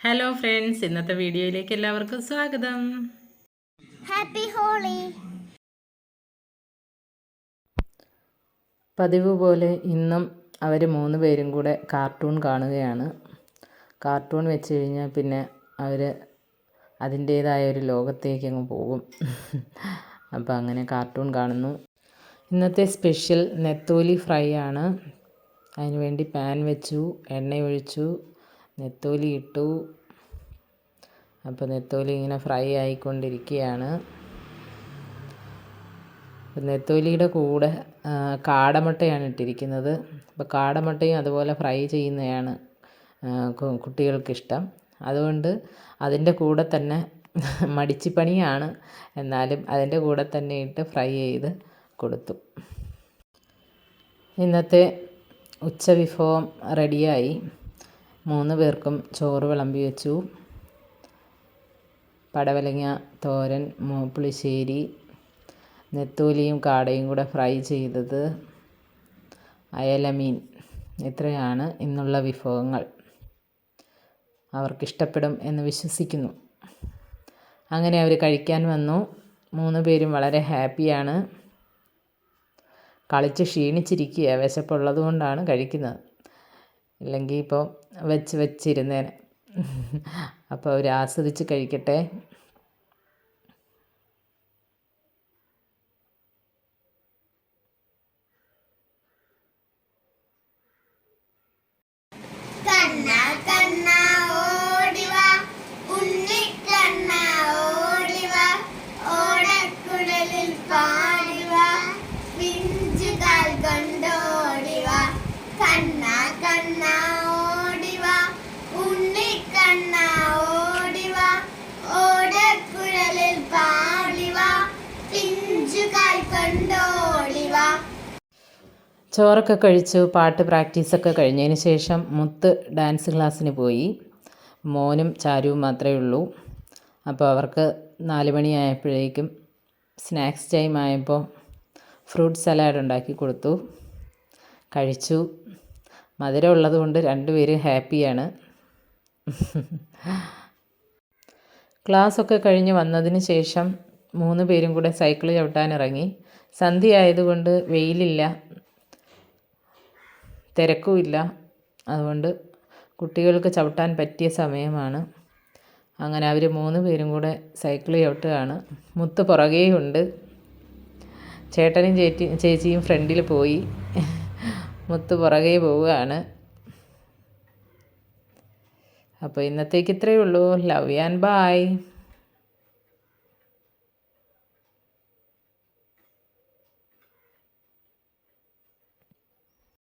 Hello friends ഇന്നത്തെ വീഡിയോയിലേക്ക് എല്ലാവർക്കും സ്വാഗതം. ഹാപ്പി ഹോളി പതിവ് പോലെ ഇന്നും അവർ മൂന്ന് പേരും കൂടെ കാർട്ടൂൺ കാണുകയാണ്. കാർട്ടൂൺ വെച്ച് കഴിഞ്ഞാൽ പിന്നെ അവർ അതിന്റേതായ ഒരു ലോകത്തേക്ക് അങ്ങ് പോകും. അപ്പോൾ അങ്ങനെ കാർട്ടൂൺ കാണുന്നു. ഇന്നത്തെ സ്പെഷ്യൽ നെത്തോലി ഫ്രൈ ആണ്. അതിനുവേണ്ടി പാൻ വെച്ചു എണ്ണ ഒഴിച്ചു നെത്തോലി ഇട്ടു. അപ്പോൾ നെത്തോലി ഇങ്ങനെ ഫ്രൈ ആയിക്കൊണ്ടിരിക്കുകയാണ്. നെത്തോലിയുടെ കൂടെ കാടമട്ടയാണ് ഇട്ടിരിക്കുന്നത്. അപ്പോൾ കാടമുട്ടയും അതുപോലെ ഫ്രൈ ചെയ്യുന്നതാണ് കുട്ടികൾക്കിഷ്ടം. അതുകൊണ്ട് അതിന്റെ കൂടെ തന്നെ മടിച്ചിപ്പണിയാണ്. എന്നാലും അതിന്റെ കൂടെ തന്നെ ഇട്ട് ഫ്രൈ ചെയ്ത് കൊടുത്തു. ഇന്നത്തെ ഉച്ചവിഭവം റെഡിയായി. മൂന്ന് പേർക്കും ചോറ് വിളമ്പി വെച്ചു. പടവലങ്ങ തോരൻ മൂപ്പിളിശ്ശേരി പുളിശ്ശേരി നെത്തോലിയും കാടയും കൂടെ ഫ്രൈ ചെയ്തത് അയലമീൻ. ഇത്രയാണ് ഇന്നുള്ള വിഭവങ്ങൾ. അവർക്കിഷ്ടപ്പെടും എന്ന് വിശ്വസിക്കുന്നു. അങ്ങനെ അവർ കഴിക്കാൻ വന്നു. മൂന്ന് പേരും വളരെ ഹാപ്പിയാണ്. കളിച്ച് ക്ഷീണിച്ചിരിക്കുക വിശപ്പുള്ളത് കൊണ്ടാണ് കഴിക്കുന്നത്. ഇല്ലെങ്കിൽ ഇപ്പോൾ വെച്ച് വെച്ചിരുന്നേനെ. അപ്പോൾ അവർ ആസ്വദിച്ച് കഴിക്കട്ടെ. ചോറൊക്കെ കഴിച്ചു പാട്ട് പ്രാക്ടീസൊക്കെ കഴിഞ്ഞതിന് ശേഷം മുത്ത് ഡാൻസ് ക്ലാസ്സിന് പോയി. മോനും ചാരുവും മാത്രമേ ഉള്ളൂ. അപ്പോൾ അവർക്ക് നാല് മണിയായപ്പോഴേക്കും സ്നാക്സ് ടൈം ആയപ്പോൾ ഫ്രൂട്ട് സലാഡ് ഉണ്ടാക്കി കൊടുത്തു. കഴിച്ചു. മധുരം ഉള്ളതുകൊണ്ട് രണ്ടുപേരും ഹാപ്പിയാണ്. ക്ലാസ്സൊക്കെ കഴിഞ്ഞ് വന്നതിന് ശേഷം മൂന്ന് പേരും കൂടെ സൈക്കിൾ ചവിട്ടാനിറങ്ങി സന്ധ്യ ആയതുകൊണ്ട് വെയിലില്ല. തിരക്കുമില്ല അതുകൊണ്ട് കുട്ടികൾക്ക് ചവിട്ടാൻ പറ്റിയ സമയമാണ്. അങ്ങനെ അവർ മൂന്ന് പേരും കൂടെ സൈക്കിൾ ചവിട്ടുകയാണ്. മുത്ത് പുറകെയുണ്ട്. ചേട്ടനും ചേച്ചി ചേച്ചിയും ഫ്രണ്ടിൽ പോയി. മുത്ത് പുറകെ പോവുകയാണ്. അപ്പോൾ ഇന്നത്തേക്ക് ഇത്രയേ ഉള്ളൂ. Love and bye